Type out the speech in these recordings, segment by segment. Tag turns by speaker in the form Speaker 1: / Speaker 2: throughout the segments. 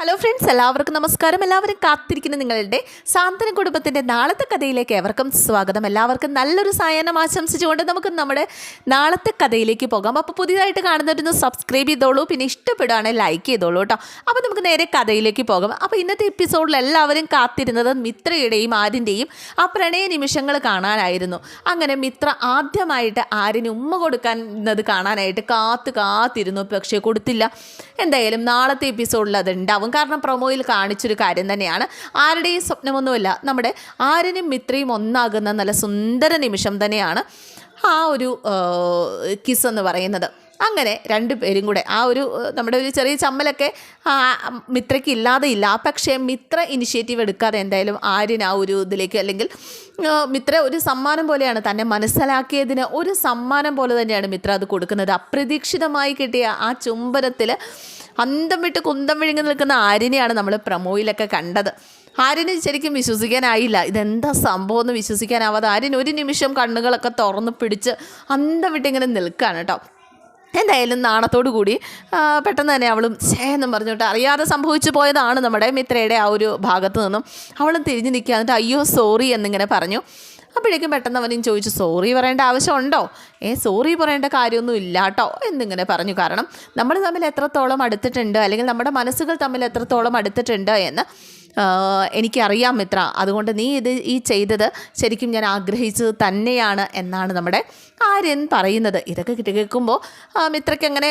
Speaker 1: Hello friends എല്ലാവർക്കും നമസ്കാരം. എല്ലാവരും കാത്തിരിക്കുന്ന നിങ്ങളുടെ സാന്ത്വന കുടുംബത്തിന്റെ നാളത്തെ കഥയിലേക്ക് ഏവർക്കും സ്വാഗതം. എല്ലാവർക്കും നല്ലൊരു സായാഹ്നം ആശംസിച്ചുകൊണ്ട് നമുക്ക് നമ്മുടെ നാളത്തെ കഥയിലേക്ക് പോകാം. അപ്പോൾ പുതിയതായിട്ട് കാണുന്നവരൊന്ന് സബ്സ്ക്രൈബ് ചെയ്തോളൂ. പിന്നെ ഇഷ്ടപ്പെടുകയാണെങ്കിൽ ലൈക്ക് ചെയ്തോളൂ കേട്ടോ. അപ്പോൾ നമുക്ക് നേരെ കഥയിലേക്ക് പോകാം. അപ്പോൾ ഇന്നത്തെ എപ്പിസോഡിൽ എല്ലാവരും കാത്തിരുന്നത് മിത്രയുടെയും ആര്യന്റെയും ആ പ്രണയ നിമിഷങ്ങൾ കാണാനായിരുന്നു. അങ്ങനെ മിത്ര ആദ്യമായിട്ട് ആരിന് ഉമ്മ കൊടുക്കുന്നത് കാണാനായിട്ട് കാത്ത് കാത്തിരുന്നു. പക്ഷേ കൊടുത്തില്ല. എന്തായാലും നാളത്തെ എപ്പിസോഡിൽ അത് ഉണ്ടാവും കാരണം പ്രൊമോയിൽ കാണിച്ചൊരു കാര്യം തന്നെയാണ്. ആരുടെയും സ്വപ്നമൊന്നുമില്ല. നമ്മുടെ ആര്യനും മിത്രയും ഒന്നാകുന്ന നല്ല സുന്ദര നിമിഷം തന്നെയാണ് ആ ഒരു കിസ് എന്ന് പറയുന്നത്. അങ്ങനെ രണ്ട് പേരും കൂടെ ആ ഒരു നമ്മുടെ ഒരു ചെറിയ ചമ്മലൊക്കെ മിത്രയ്ക്ക് ഇല്ലാതെ ഇല്ല. പക്ഷേ മിത്ര ഇനിഷ്യേറ്റീവ് എടുക്കാതെ എന്തായാലും ആര്യൻ ആ ഒരു ഇതിലേക്ക് അല്ലെങ്കിൽ മിത്ര ഒരു സമ്മാനം പോലെയാണ് തന്നെ മനസ്സിലാക്കിയതിന് ഒരു സമ്മാനം പോലെ തന്നെയാണ് മിത്ര അത് കൊടുക്കുന്നത്. അപ്രതീക്ഷിതമായി കിട്ടിയ ആ ചുംബനത്തിൽ അന്തം വിട്ട് കുന്തം വിഴുങ്ങി നിൽക്കുന്ന ആരിനെയാണ് നമ്മൾ പ്രമോയിലൊക്കെ കണ്ടത്. ആര്യന് ശരിക്കും വിശ്വസിക്കാനായില്ല. ഇതെന്താ സംഭവം എന്ന് വിശ്വസിക്കാനാവാതെ ആര്യൻ ഒരു നിമിഷം കണ്ണുകളൊക്കെ തുറന്ന് പിടിച്ച് അന്തം വിട്ടിങ്ങനെ നിൽക്കുകയാണ് കേട്ടോ. എന്തായാലും നാണത്തോടു കൂടി പെട്ടെന്ന് തന്നെ അവളും ഛേ എന്നും പറഞ്ഞിട്ട് അറിയാതെ സംഭവിച്ചു പോയതാണ് നമ്മുടെ മിത്രയുടെ ആ ഒരു ഭാഗത്ത് നിന്നും. അവളും തിരിഞ്ഞു നിൽക്കുക എന്നിട്ട് അയ്യോ സോറി എന്നിങ്ങനെ പറഞ്ഞു. അപ്പോഴേക്കും പെട്ടെന്ന് അവനും ചോദിച്ചു സോറി പറയേണ്ട ആവശ്യമുണ്ടോ? ഏ സോറി പറയേണ്ട കാര്യമൊന്നും ഇല്ല കേട്ടോ എന്നിങ്ങനെ പറഞ്ഞു. കാരണം നമ്മൾ തമ്മിൽ എത്രത്തോളം അടുത്തിട്ടുണ്ട് അല്ലെങ്കിൽ നമ്മുടെ മനസ്സുകൾ തമ്മിൽ എത്രത്തോളം അടുത്തിട്ടുണ്ട് എന്ന് എനിക്കറിയാം മിത്ര. അതുകൊണ്ട് നീ ഇത് ഈ ചെയ്തത് ശരിക്കും ഞാൻ ആഗ്രഹിച്ചത് തന്നെയാണ് എന്നാണ് നമ്മുടെ ആര്യൻ പറയുന്നത്. ഇതൊക്കെ കേൾക്കുമ്പോൾ മിത്രയ്ക്ക് അങ്ങനെ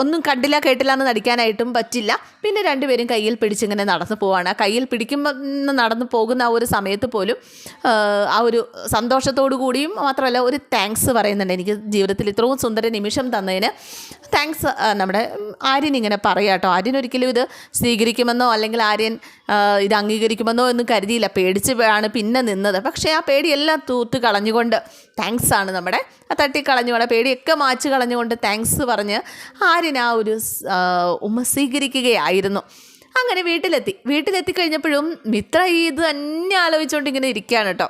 Speaker 1: ഒന്നും കണ്ടില്ല കേട്ടില്ല എന്ന് നടിക്കാനായിട്ടും പറ്റില്ല. പിന്നെ രണ്ടുപേരും കയ്യിൽ പിടിച്ചിങ്ങനെ നടന്നു പോവാണ്. ആ കയ്യിൽ പിടിക്കുമ്പോൾ നടന്നു പോകുന്ന ആ ഒരു സമയത്ത് പോലും ആ, ഒരു സന്തോഷത്തോടു കൂടിയും മാത്രമല്ല ഒരു താങ്ക്സ് പറയുന്നുണ്ട് എനിക്ക് ജീവിതത്തിൽ. ഇത്രയും സുന്ദര നിമിഷം തന്നതിന് താങ്ക്സ് നമ്മുടെ ആര്യൻ ഇങ്ങനെ പറയാം കേട്ടോ. ആര്യൻ ഒരിക്കലും ഇത് സ്വീകരിക്കുമെന്നോ അല്ലെങ്കിൽ ആര്യൻ ഇത് അംഗീകരിക്കുമെന്നോ എന്ന് കരുതിയില്ല. പേടിച്ച് ആണ് പിന്നെ നിന്നത്. പക്ഷേ ആ പേടിയെല്ലാം തൂത്ത് കളഞ്ഞുകൊണ്ട് താങ്ക്സ് ആണ് നമ്മുടെ. ആ തട്ടിക്കളഞ്ഞുകൊണ്ട് പേടിയൊക്കെ മാച്ച് കളഞ്ഞുകൊണ്ട് താങ്ക്സ് പറഞ്ഞ് ആര്യൻ ആ ഒരു ഉമ്മ സ്വീകരിക്കുകയായിരുന്നു. അങ്ങനെ വീട്ടിലെത്തി. വീട്ടിലെത്തി കഴിഞ്ഞപ്പോഴും മിത്ര ഇത് തന്നെ ആലോചിച്ചുകൊണ്ട് ഇങ്ങനെ ഇരിക്കുകയാണ് കേട്ടോ.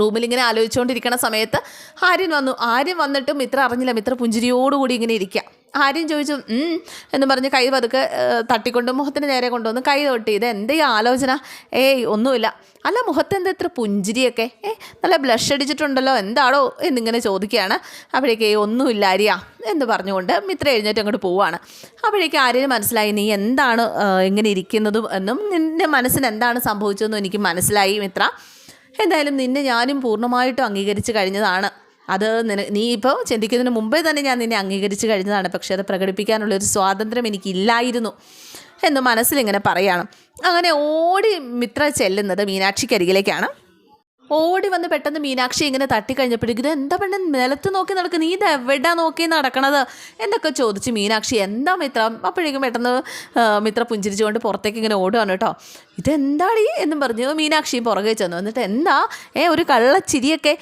Speaker 1: റൂമിൽ ഇങ്ങനെ ആലോചിച്ചുകൊണ്ടിരിക്കണ സമയത്ത് ആര്യൻ വന്നു. ആര്യൻ വന്നിട്ടും മിത്ര അറിഞ്ഞില്ല. മിത്ര പുഞ്ചിരിയോടുകൂടി ഇങ്ങനെ ഇരിക്കുക ആര്യൻ ചോദിച്ചു എന്ന് പറഞ്ഞ് കൈ പതുക്കെ തട്ടിക്കൊണ്ട് മുഖത്തിന് നേരെ കൊണ്ടുവന്ന് കൈ തൊട്ടി. ഇത് എന്ത് ഈ ആലോചന? ഏയ് ഒന്നുമില്ല. അല്ല മുഖത്തെന്താ ഇത്ര പുഞ്ചിരിയൊക്കെ? ഏ നല്ല ബ്ലഷ് അടിച്ചിട്ടുണ്ടല്ലോ എന്താണോ എന്നിങ്ങനെ ചോദിക്കുകയാണ്. അപ്പോഴേക്ക് "ഏയ്, ഒന്നുമില്ല ആര്യ എന്ന് പറഞ്ഞുകൊണ്ട് മിത്ര എഴുന്നേറ്റ് അങ്ങോട്ട് പോവാണ്. അപ്പോഴേക്ക് ആര്യന് മനസ്സിലായി നീ എന്താണ് ഇങ്ങനെ ഇരിക്കുന്നതും എന്നും നിന്റെ മനസ്സിന് എന്താണ് സംഭവിച്ചതെന്നും എനിക്ക് മനസ്സിലായി മിത്ര. എന്തായാലും നിന്നെ ഞാനും പൂർണമായിട്ടും അംഗീകരിച്ച് കഴിഞ്ഞതാണ്. അത് നിന നീ ഇപ്പോൾ ചിന്തിക്കുന്നതിന് മുമ്പേ തന്നെ ഞാൻ നിന്നെ അംഗീകരിച്ച് കഴിഞ്ഞതാണ്. പക്ഷേ അത് പ്രകടിപ്പിക്കാനുള്ളൊരു സ്വാതന്ത്ര്യം എനിക്കില്ലായിരുന്നു എന്ന് മനസ്സിലിങ്ങനെ പറയാണ്. അങ്ങനെ ഓടി മിത്ര ചെല്ലുന്നത് മീനാക്ഷിക്കരികിലേക്കാണ്. ഓടി വന്ന് പെട്ടെന്ന് മീനാക്ഷി ഇങ്ങനെ തട്ടിക്കഴിഞ്ഞപ്പോഴേക്കും ഇത് എന്താ പെണ്ണ്? നിലത്ത് നോക്കി നടക്കുന്നത് നീ ഇത് നോക്കി നടക്കണത്? എന്നൊക്കെ ചോദിച്ച് മീനാക്ഷി എന്താ മിത്ര? അപ്പോഴേക്കും പെട്ടെന്ന് മിത്ര പുഞ്ചിരിച്ചുകൊണ്ട് പുറത്തേക്ക് ഇങ്ങനെ ഓടുകയാണ് കേട്ടോ. ഇതെന്താടി? എന്നും പറഞ്ഞു മീനാക്ഷിയും പുറകെ ചെന്നു. എന്നിട്ട് എന്താ? ഏ ഒരു കള്ളച്ചിരിയൊക്കെ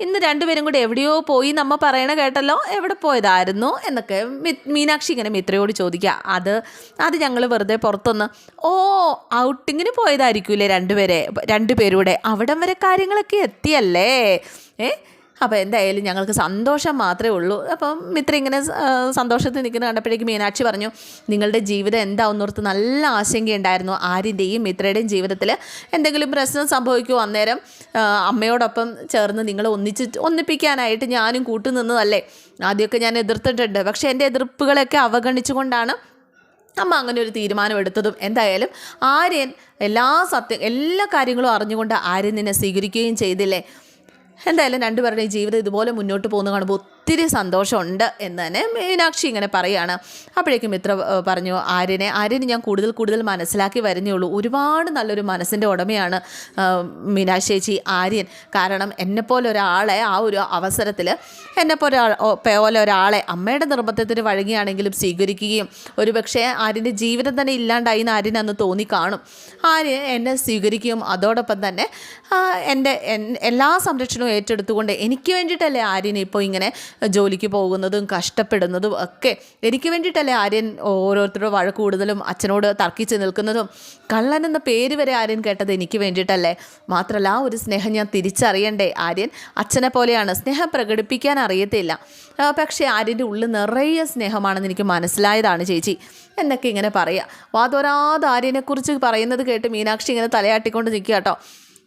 Speaker 1: ഇന്ന് രണ്ടുപേരും കൂടെ എവിടെയോ പോയി നമ്മ പറയണ കേട്ടല്ലോ എവിടെ പോയതായിരുന്നു എന്നൊക്കെ മീനാക്ഷി ഇങ്ങനെ മിത്രയോട് ചോദിക്കുക. അത് അത് ഞങ്ങൾ വെറുതെ പുറത്തൊന്ന് ഓ ഔട്ടിങ്ങിന് പോയതായിരിക്കൂലേ രണ്ടുപേരെ രണ്ടുപേരൂടെ? അവിടം വരെ കാര്യങ്ങളൊക്കെ എത്തിയല്ലേ? ഏ? അപ്പോൾ എന്തായാലും ഞങ്ങൾക്ക് സന്തോഷം മാത്രമേ ഉള്ളൂ. അപ്പം മിത്ര ഇങ്ങനെ സന്തോഷത്തിൽ നിൽക്കുന്ന കണ്ടപ്പോഴേക്കും മീനാക്ഷി പറഞ്ഞു നിങ്ങളുടെ ജീവിതം എന്താവുന്നോർത്ത് നല്ല ആശങ്കയുണ്ടായിരുന്നു ആര്യന്റെയും മിത്രയുടെയും ജീവിതത്തിൽ എന്തെങ്കിലും പ്രശ്നം സംഭവിക്കുമോ അന്നേരം അമ്മയോടൊപ്പം ചേർന്ന് നിങ്ങൾ ഒന്നിച്ച് ഒന്നിപ്പിക്കാനായിട്ട് ഞാനും കൂട്ടുനിന്നതല്ലേ ആദ്യമൊക്കെ ഞാൻ എതിർത്തിട്ടുണ്ട്. പക്ഷേ എന്റെ എതിർപ്പുകളൊക്കെ അവഗണിച്ചുകൊണ്ടാണ് അമ്മ അങ്ങനെ ഒരു തീരുമാനം എടുത്തതും. എന്തായാലും ആര്യൻ എല്ലാ സത്യം എല്ലാ കാര്യങ്ങളും അറിഞ്ഞുകൊണ്ട് ആര്യൻ നിന്നെ സ്വീകരിക്കുകയും ചെയ്തില്ലേ? എന്തായാലും രണ്ടുപേരുടെയും ജീവിതം ഇതുപോലെ മുന്നോട്ട് പോകുന്ന കാണുമ്പോൾ ഒത്തിരി സന്തോഷമുണ്ട് എന്ന് തന്നെ മീനാക്ഷി ഇങ്ങനെ പറയുകയാണ്. അപ്പോഴേക്കും മിത്ര പറഞ്ഞു ആര്യനെ ആര്യനെ ഞാൻ കൂടുതൽ കൂടുതൽ മനസ്സിലാക്കി വരുന്നേ ഉള്ളൂ. ഒരുപാട് നല്ലൊരു മനസ്സിന്റെ ഉടമയാണ് മീനാക്ഷി ചേച്ചി ആര്യൻ. കാരണം എന്നെപ്പോലെ ഒരാളെ ആ ഒരു അവസരത്തിൽ എന്നെപ്പോലെ പോലെ ഒരാളെ അമ്മയുടെ നിർബന്ധത്തിന് വഴങ്ങിയാണെങ്കിലും സ്വീകരിക്കുകയും ഒരുപക്ഷെ ആര്യന്റെ ജീവിതം തന്നെ ഇല്ലാണ്ടായി എന്ന് ആര്യൻ അന്ന് തോന്നി കാണും ആര്യൻ എന്നെ സ്വീകരിക്കുകയും അതോടൊപ്പം തന്നെ എന്റെ എല്ലാ സംരക്ഷണവും ഏറ്റെടുത്തുകൊണ്ട് എനിക്ക് വേണ്ടിയിട്ടല്ലേ ആര്യനെ ഇപ്പോൾ ഇങ്ങനെ ജോലിക്ക് പോകുന്നതും കഷ്ടപ്പെടുന്നതും ഒക്കെ എനിക്ക് വേണ്ടിയിട്ടല്ലേ ആര്യൻ ഓരോരുത്തരുടെ വഴക്ക് കൂടുതലും അച്ഛനോട് തർക്കിച്ച് നിൽക്കുന്നതും. കള്ളൻ എന്ന പേര് വരെ ആര്യൻ കേട്ടത് എനിക്ക് വേണ്ടിയിട്ടല്ലേ? മാത്രമല്ല ആ ഒരു സ്നേഹം ഞാൻ തിരിച്ചറിയണ്ടേ? ആര്യൻ അച്ഛനെ പോലെയാണ്. സ്നേഹം പ്രകടിപ്പിക്കാൻ അറിയത്തില്ല. പക്ഷേ ആര്യന്റെ ഉള്ളിൽ നിറയെ സ്നേഹമാണെന്ന് എനിക്ക് മനസ്സിലായതാണ് ചേച്ചി. എന്നൊക്കെ ഇങ്ങനെ പറയുക വാതോരാതെ ആര്യനെക്കുറിച്ച് പറയുന്നത് കേട്ട് മീനാക്ഷി ഇങ്ങനെ തലയാട്ടിക്കൊണ്ട് നിൽക്കുക കേട്ടോ.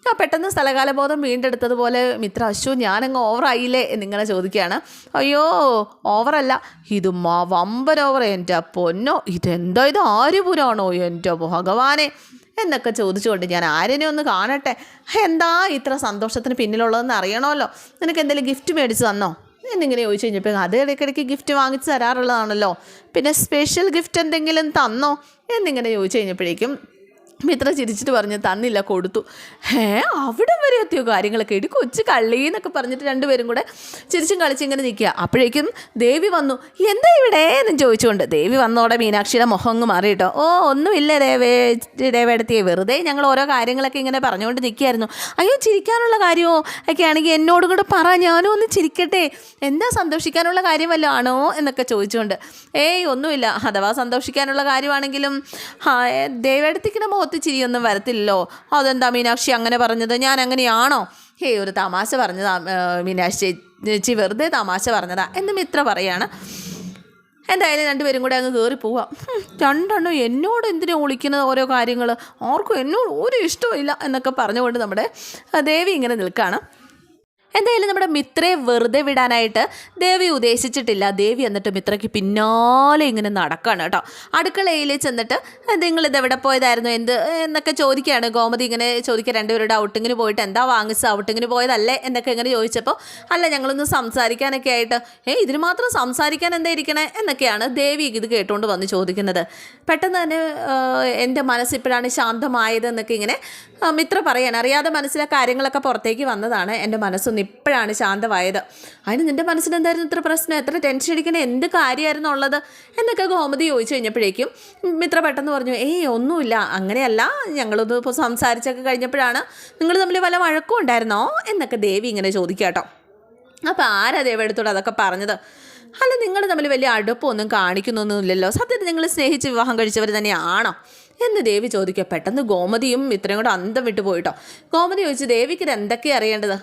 Speaker 1: ആ പെട്ടെന്ന് സ്ഥലകാലബോധം വീണ്ടെടുത്തതുപോലെ മിത്ര അശു ഞാനങ്ങ് ഓവറായില്ലേ എന്നിങ്ങനെ ചോദിക്കുകയാണ്. അയ്യോ ഓവറല്ല ഇത് മാ വമ്പൻ ഓവർ എന്റെ പൊന്നോ ഇതെന്തോ? ഇത് ആര്യപുരാണോ എന്റെ ഭഗവാനെ? എന്നൊക്കെ ചോദിച്ചുകൊണ്ട് ഞാൻ ആര്യനെ ഒന്ന് കാണട്ടെ. എന്താ ഇത്ര സന്തോഷത്തിന് പിന്നിലുള്ളതെന്ന് അറിയണമല്ലോ. നിനക്ക് എന്തെങ്കിലും ഗിഫ്റ്റ് മേടിച്ച് തന്നോ? എന്നിങ്ങനെ ചോദിച്ചു കഴിഞ്ഞപ്പോൾ അത് ഇടയ്ക്കിടയ്ക്ക് ഗിഫ്റ്റ് വാങ്ങിച്ച് തരാറുള്ളതാണല്ലോ. പിന്നെ സ്പെഷ്യൽ ഗിഫ്റ്റ് എന്തെങ്കിലും തന്നോ? എന്നിങ്ങനെ ചോദിച്ചു കഴിഞ്ഞപ്പോഴേക്കും മിത്ര ചിരിച്ചിട്ട് പറഞ്ഞു തന്നില്ല കൊടുത്തു. ഏ അവിടെ വരെ എത്തിയോ കാര്യങ്ങളൊക്കെ? ഇടി കൊച്ചു കള്ളി എന്നൊക്കെ പറഞ്ഞിട്ട് രണ്ടുപേരും കൂടെ ചിരിച്ചും കളിച്ചും ഇങ്ങനെ നിൽക്കുക. അപ്പോഴേക്കും ദേവി വന്നു. എന്താ ഇവിടെ? എന്ന് ചോദിച്ചുകൊണ്ട്. ദേവി വന്നോടെ മീനാക്ഷിയുടെ മുഖം അങ്ങ് മാറി കേട്ടോ. ഓ ഒന്നുമില്ല ദേവേ ദേവേടത്തിയെ വെറുതെ ഞങ്ങൾ ഓരോ കാര്യങ്ങളൊക്കെ ഇങ്ങനെ പറഞ്ഞുകൊണ്ട് നിൽക്കുകയായിരുന്നു. അയ്യോ ചിരിക്കാനുള്ള കാര്യമോ? ഒക്കെ ആണെങ്കിൽ എന്നോടും കൂടെ പറ ഞാനും ഒന്ന് ചിരിക്കട്ടെ. എന്താ സന്തോഷിക്കാനുള്ള കാര്യം വല്ലതും ആണോ? എന്നൊക്കെ ചോദിച്ചുകൊണ്ട്. ഏയ് ഒന്നുമില്ല. അഥവാ സന്തോഷിക്കാനുള്ള കാര്യമാണെങ്കിലും ആ ദേവേടത്തിക്കിന്റെ മുഖത്ത് ചിരിയൊന്നും വരത്തില്ലല്ലോ. അതെന്താ മീനാക്ഷി അങ്ങനെ പറഞ്ഞത്? ഞാൻ അങ്ങനെയാണോ? ഹേ ഒരു തമാശ പറഞ്ഞതാ മീനാക്ഷി ചേച്ചി. വെറുതെ തമാശ പറഞ്ഞതാ. എന്ന് മിത്ര പറയാണ്. എന്തായാലും രണ്ടുപേരും കൂടെ അങ്ങ് കയറി പോവാം. രണ്ടെണ്ണം എന്നോട് എന്തിനാ ഒളിക്കുന്നത് ഓരോ കാര്യങ്ങൾ ആർക്കും എന്നോട് ഒരു ഇഷ്ടമില്ല എന്നൊക്കെ പറഞ്ഞുകൊണ്ട് നമ്മുടെ ദേവി ഇങ്ങനെ നിൽക്കുകയാണ് എന്തായാലും നമ്മുടെ മിത്രയെ വെറുതെ വിടാനായിട്ട് ദേവി ഉദ്ദേശിച്ചിട്ടില്ല. ദേവി എന്നിട്ട് മിത്രയ്ക്ക് പിന്നാലെ ഇങ്ങനെ നടക്കുകയാണ് കേട്ടോ. അടുക്കളയിൽ ചെന്നിട്ട് നിങ്ങൾ ഇത് എവിടെ പോയതായിരുന്നു? എന്ത് എന്നൊക്കെ ചോദിക്കുകയാണ്. ഗോമതി ഇങ്ങനെ ചോദിക്കുക രണ്ടുപേരുടെ ഔട്ടിങ്ങിന് പോയിട്ട് എന്താ വാങ്ങിച്ചത്? ഔട്ടിങ്ങിന് പോയതല്ലേ? എന്നൊക്കെ ഇങ്ങനെ ചോദിച്ചപ്പോൾ അല്ല ഞങ്ങളൊന്ന് സംസാരിക്കാനൊക്കെ ആയിട്ട്. ഏ ഇതിന് മാത്രം സംസാരിക്കാൻ എന്താ ഇരിക്കണേ? എന്നൊക്കെയാണ് ദേവി ഇത് കേട്ടുകൊണ്ട് വന്ന് ചോദിക്കുന്നത്. പെട്ടെന്ന് തന്നെ എന്റെ എന്റെ മനസ്സിപ്പോഴാണ് ശാന്തമായത് എന്നൊക്കെ ഇങ്ങനെ മിത്ര പറയാൻ അറിയാതെ മനസ്സിലെ കാര്യങ്ങളൊക്കെ പുറത്തേക്ക് വന്നതാണ് എന്റെ മനസ്സൊന്ന് ഇപ്പോഴാണ് ശാന്തമായത്. അതിന് നിന്റെ മനസ്സിനെന്തായിരുന്നു ഇത്ര പ്രശ്നം? എത്ര ടെൻഷൻ അടിക്കണ? എന്ത് കാര്യമായിരുന്നു ഉള്ളത്? എന്നൊക്കെ ഗോമതി ചോദിച്ചു കഴിഞ്ഞപ്പോഴേക്കും മിത്ര പെട്ടെന്ന് പറഞ്ഞു ഏയ് ഒന്നുമില്ല. അങ്ങനെയല്ല. ഞങ്ങളൊന്ന് ഇപ്പോൾ സംസാരിച്ചൊക്കെ കഴിഞ്ഞപ്പോഴാണ് നിങ്ങൾ തമ്മിൽ വല്ല വഴക്കും ഉണ്ടായിരുന്നോ? എന്നൊക്കെ ദേവി ഇങ്ങനെ ചോദിക്കാട്ടോ കേട്ടോ. അപ്പോൾ ആരാ ദേവെടുത്തോട് അതൊക്കെ പറഞ്ഞത്? അല്ല നിങ്ങൾ തമ്മിൽ വലിയ അടുപ്പമൊന്നും കാണിക്കുന്നൊന്നുമില്ലല്ലോ. സത്യത്തിൽ നിങ്ങൾ സ്നേഹിച്ച് വിവാഹം കഴിച്ചവർ തന്നെയാണോ? എന്ന് ദേവി ചോദിക്കുക. പെട്ടെന്ന് ഗോമതിയും ഇത്രയും കൂടെ അന്തം വിട്ടു പോയിട്ടോ. ഗോമതി ചോദിച്ചു ദേവിക്ക് ഇത് എന്തൊക്കെയാണ് അറിയേണ്ടത്?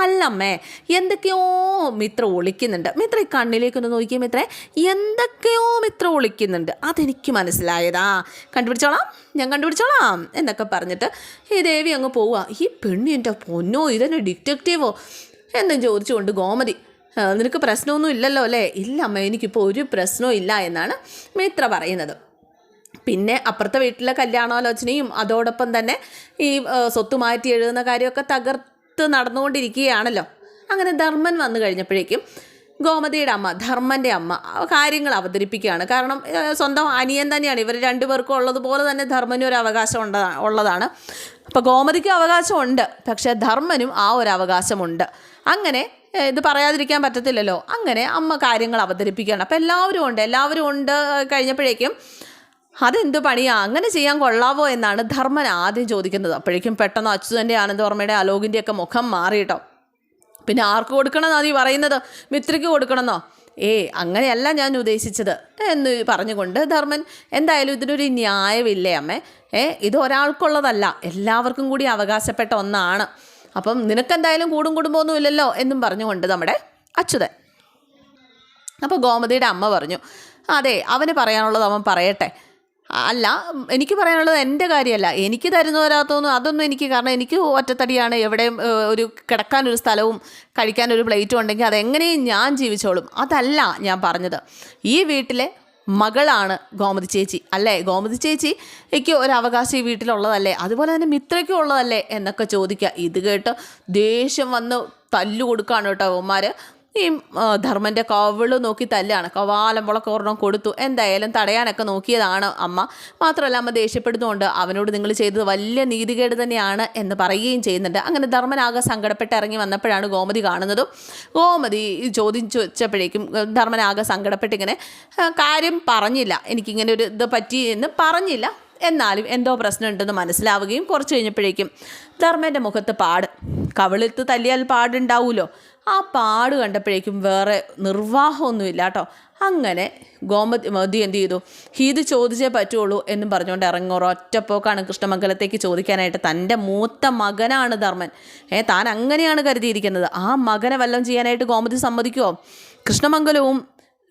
Speaker 1: അല്ലമ്മേ എന്തൊക്കെയോ മിത്ര ഒളിക്കുന്നുണ്ട്. മിത്ര ഈ കണ്ണിലേക്കൊന്ന് നോക്കിയേ മിത്രേ എന്തൊക്കെയോ മിത്ര ഒളിക്കുന്നുണ്ട്. അതെനിക്ക് മനസ്സിലായതാ. കണ്ടുപിടിച്ചോളാം. ഞാൻ കണ്ടുപിടിച്ചോളാം. എന്നൊക്കെ പറഞ്ഞിട്ട് ഈ ദേവി അങ്ങ് പോവുക. ഈ പെണ്ണി എന്റെ പൊന്നോ ഇതെന്നെ ഡിറ്റക്റ്റീവോ? എന്നും ചോദിച്ചുകൊണ്ട് ഗോമതി നിനക്ക് പ്രശ്നമൊന്നും ഇല്ലല്ലോ അല്ലേ? ഇല്ല അമ്മ എനിക്കിപ്പോൾ ഒരു പ്രശ്നവും ഇല്ല എന്നാണ് മിത്ര പറയുന്നത്. പിന്നെ അപ്പുറത്തെ വീട്ടിലെ കല്യാണാലോചനയും അതോടൊപ്പം തന്നെ ഈ സ്വത്ത് മാറ്റി എഴുതുന്ന കാര്യമൊക്കെ തകർത്ത് നടന്നുകൊണ്ടിരിക്കുകയാണല്ലോ. അങ്ങനെ ധർമ്മൻ വന്നു കഴിഞ്ഞപ്പോഴേക്കും ഗോമതിയുടെ അമ്മ ധർമ്മന്റെ അമ്മ കാര്യങ്ങൾ അവതരിപ്പിക്കുകയാണ്. കാരണം സ്വന്തം അനിയൻ തന്നെയാണ്. ഇവർ രണ്ടുപേർക്കും ഉള്ളതുപോലെ തന്നെ ധർമ്മനും ഒരു അവകാശം ഉണ്ട ഉള്ളതാണ്. അപ്പോൾ ഗോമതിക്കും അവകാശമുണ്ട് പക്ഷേ ധർമ്മനും ആ ഒരു അവകാശമുണ്ട്. അങ്ങനെ ഇത് പറയാതിരിക്കാൻ പറ്റത്തില്ലല്ലോ. അങ്ങനെ അമ്മ കാര്യങ്ങൾ അവതരിപ്പിക്കുകയാണ്. അപ്പോൾ എല്ലാവരും ഉണ്ട്. എല്ലാവരും ഉണ്ട് കഴിഞ്ഞപ്പോഴേക്കും അതെന്ത് പണിയാ? അങ്ങനെ ചെയ്യാൻ കൊള്ളാവോ എന്നാണ് ധർമ്മൻ ആദ്യം ചോദിക്കുന്നത്. അപ്പോഴേക്കും പെട്ടെന്ന് അച്യുതന്റെ ആനന്ദവർമ്മയുടെ അലോകിന്റെ ഒക്കെ മുഖം മാറിയിട്ടോ. പിന്നെ ആർക്ക് കൊടുക്കണമെന്നാ നീ പറയുന്നത്? മിത്രയ്ക്ക് കൊടുക്കണമെന്നോ? ഏ അങ്ങനെയല്ല ഞാൻ ഉദ്ദേശിച്ചത്. എന്ന് പറഞ്ഞുകൊണ്ട് ധർമ്മൻ എന്തായാലും ഇതിനൊരു ന്യായമില്ലേ അമ്മേ? ഏ ഇത് ഒരാൾക്കുള്ളതല്ല. എല്ലാവർക്കും കൂടി അവകാശപ്പെട്ട ഒന്നാണ്. അപ്പം നിനക്കെന്തായാലും കൂടും കുടുംബമൊന്നും ഇല്ലല്ലോ എന്നും പറഞ്ഞുകൊണ്ട് നമ്മുടെ അച്യുതൻ. അപ്പോൾ ഗോമതിയുടെ അമ്മ പറഞ്ഞു അതെ അവന് പറയാനുള്ളത് അവൻ പറയട്ടെ. അല്ല എനിക്ക് പറയാനുള്ളത് എന്റെ കാര്യമല്ല. എനിക്ക് തരുന്ന വരാത്തൊന്നും അതൊന്നും എനിക്ക് കാരണം എനിക്ക് ഒറ്റത്തടിയാണ്. എവിടെയും ഒരു കിടക്കാനൊരു സ്ഥലവും കഴിക്കാനൊരു പ്ലേറ്റും ഉണ്ടെങ്കിൽ അതെങ്ങനെയും ഞാൻ ജീവിച്ചോളും. അതല്ല ഞാൻ പറഞ്ഞത്. ഈ വീട്ടിലെ മകളാണ് ഗോമതി ചേച്ചി. അല്ലേ? ഗോമതി ചേച്ചി എനിക്ക് ഒരു അവകാശം ഈ വീട്ടിലുള്ളതല്ലേ? അതുപോലെ തന്നെ മിത്രയ്ക്കും ഉള്ളതല്ലേ? എന്നൊക്കെ ചോദിക്കുക. ഇത് കേട്ട് ദേഷ്യം വന്ന് തല്ലു കൊടുക്കുകയാണ് കേട്ടോ അവന്മാർ ഈ ധർമ്മന്റെ കവിൾ നോക്കി തല്ലാണ്. കവാലം മുളക്ക് ഒരെണ്ണം കൊടുത്തു. എന്തായാലും തടയാനൊക്കെ നോക്കിയതാണ് അമ്മ. മാത്രമല്ല അമ്മ ദേഷ്യപ്പെടുന്നുകൊണ്ട് അവനോട് നിങ്ങൾ ചെയ്തത് വലിയ നീതികേട് തന്നെയാണ് എന്ന് പറയുകയും ചെയ്യുന്നുണ്ട്. അങ്ങനെ ധർമ്മനാകെ സങ്കടപ്പെട്ട് ഇറങ്ങി വന്നപ്പോഴാണ് ഗോമതി കാണുന്നതും. ഗോമതി ചോദ്യം ചോദിച്ചപ്പോഴേക്കും ധർമ്മനാകെ സങ്കടപ്പെട്ട് ഇങ്ങനെ "ആ, കാര്യം പറഞ്ഞില്ല. എനിക്കിങ്ങനെ ഒരു ഇത് പറ്റി എന്ന് പറഞ്ഞില്ല. എന്നാലും എന്തോ പ്രശ്നമുണ്ടെന്ന് മനസ്സിലാവുകയും കുറച്ച് കഴിഞ്ഞപ്പോഴേക്കും ധർമ്മന്റെ മുഖത്ത് പാട്. കവിളിത്ത് തല്ലിയാൽ പാടുണ്ടാവുമല്ലോ ആ പാട് കണ്ടപ്പോഴേക്കും വേറെ നിർവാഹമൊന്നുമില്ല കേട്ടോ അങ്ങനെ ഗോമതി മതി എന്ത് ചെയ്തു? ഇത് ചോദിച്ചേ പറ്റുള്ളൂ എന്നും പറഞ്ഞുകൊണ്ട് ഇറങ്ങും ഒറ്റപ്പോക്കാണ് കൃഷ്ണമംഗലത്തേക്ക് ചോദിക്കാനായിട്ട് തന്റെ മൂത്ത മകനാണ് ധർമ്മൻ. ഏ താൻ അങ്ങനെയാണ് കരുതിയിരിക്കുന്നത്. ആ മകനെ വല്ലതും ചെയ്യാനായിട്ട് ഗോമതി സമ്മതിക്കുമോ കൃഷ്ണമംഗലവും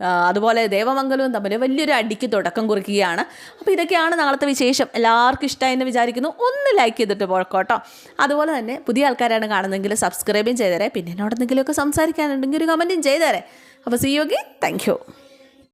Speaker 1: അതുപോലെ ദേവമംഗലവും തമ്മിൽ വലിയൊരു അടിക്ക് തുടക്കം കുറിക്കുകയാണ്. അപ്പോൾ ഇതൊക്കെയാണ് നാളത്തെ വിശേഷം. എല്ലാവർക്കും ഇഷ്ടമായി എന്ന് വിചാരിക്കുന്നു. ഒന്ന് ലൈക്ക് ചെയ്തിട്ട് പോക്കോട്ടോ. അതുപോലെ തന്നെ പുതിയ ആൾക്കാരാണ് കാണുന്നതെങ്കിൽ സബ്സ്ക്രൈബും ചെയ്തേരെ. പിന്നെ എന്നോട് എന്തെങ്കിലുമൊക്കെ സംസാരിക്കാനുണ്ടെങ്കിൽ ഒരു കമന്റും ചെയ്തേരെ. അപ്പോൾ സി യോഗി താങ്ക് യു